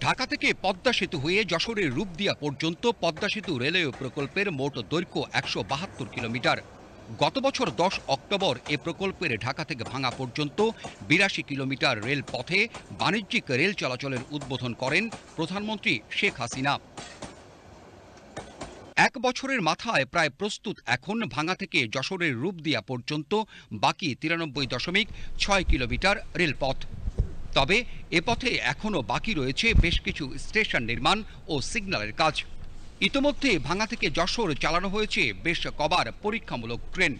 ঢাকা থেকে পদ্মা সেতু হয়ে যশোরের রূপদিয়া পর্যন্ত পদ্মা সেতু রেলওয়ে প্রকল্পের মোট দৈর্ঘ্য একশো বাহাত্তর কিলোমিটার। গত বছর দশ অক্টোবর এ প্রকল্পের ঢাকা থেকে ভাঙা পর্যন্ত বিরাশি কিলোমিটার রেল পথে বাণিজ্যিক রেল চলাচলের উদ্বোধন করেন প্রধানমন্ত্রী শেখ হাসিনা। এক বছরের মাথায় প্রায় প্রস্তুত এখন ভাঙা থেকে যশোরের রূপদিয়া পর্যন্ত বাকি তিরানব্বই দশমিক ছয় কিলোমিটার রেলপথ। তবে এ পথে এখনও বাকি রয়েছে বেশ কিছু স্টেশন নির্মাণ ও সিগন্যালের কাজ। ইতোমধ্যে ভাঙা থেকে যশোর চালানো হয়েছে বেশ কবার পরীক্ষামূলক ট্রেন।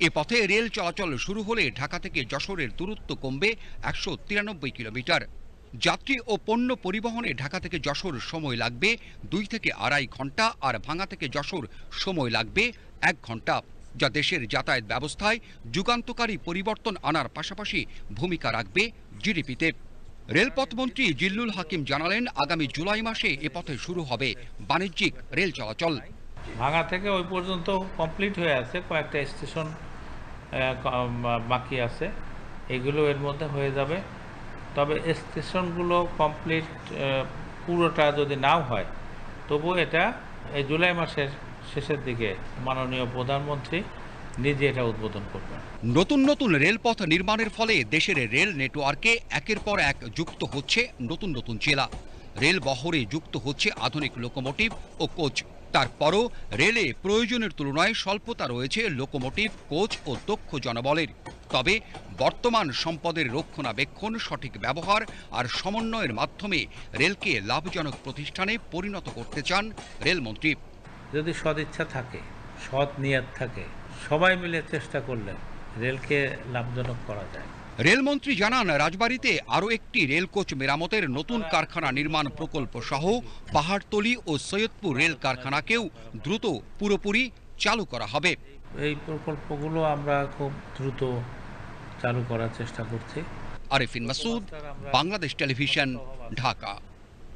এ পথে রেল চলাচল শুরু হলে ঢাকা থেকে যশোরের দূরত্ব কমবে একশো তিরানব্বই কিলোমিটার। যাত্রী ও পণ্য পরিবহনে ঢাকা থেকে যশোর সময় লাগবে দুই থেকে আড়াই ঘণ্টা আর ভাঙা থেকে যশোর সময় লাগবে এক ঘণ্টা। যা দেশের যাতায়াত ব্যবস্থায় যুগান্তকারী পরিবর্তন আনার পাশাপাশি ভূমিকা রাখবে জিডিপিতে। রেলপথ মন্ত্রী জিল্লুল হাকিম জানালেন, আগামী জুলাই মাসে এ পথে শুরু হবে বাণিজ্যিক রেল চলাচল। ভাঙা থেকে ওই পর্যন্ত কমপ্লিট হয়ে আছে, কয়েকটা স্টেশন বাকি আছে। এগুলো এর মধ্যে হয়ে যাবে। তবে স্টেশনগুলো কমপ্লিট পুরোটা যদি নাও হয় তবু এটা এই জুলাই মাসের শেষের দিকে মাননীয় প্রধানমন্ত্রী নিজে এটা উদ্বোধন করবেন। নতুন নতুন রেলপথ নির্মাণের ফলে দেশের রেল নেটওয়ার্কে একের পর এক যুক্ত হচ্ছে নতুন নতুন জেলা। রেল বহরে যুক্ত হচ্ছে আধুনিক লোকোমোটিভ ও কোচ। তারপরও রেলে প্রয়োজনের তুলনায় স্বল্পতা রয়েছে লোকোমোটিভ, কোচ ও দক্ষ জনবলের। তবে বর্তমান সম্পদের রক্ষণাবেক্ষণ, সঠিক ব্যবহার আর সমন্বয়ের মাধ্যমে রেলকে লাভজনক প্রতিষ্ঠানে পরিণত করতে চান রেলমন্ত্রী। যদি সদিচ্ছা থাকে সৎ নিয়ত থাকে সবাই মিলে চেষ্টা করলে রেলকে লাভজনক করা যায়। রেলমন্ত্রী জানান রাজবাড়িতে আরও একটি রেল কোচ মেরামতের নতুন কারখানা নির্মাণ প্রকল্প সহ পাহাড়তলি ও সৈয়দপুর রেল কারখানাকেও দ্রুত পুরোপুরি চালু করা হবে। এই প্রকল্পগুলো আমরা খুব দ্রুত চালু করার চেষ্টা করছি। আরিফিন মাসুদ বাংলাদেশ টেলিভিশন ঢাকা।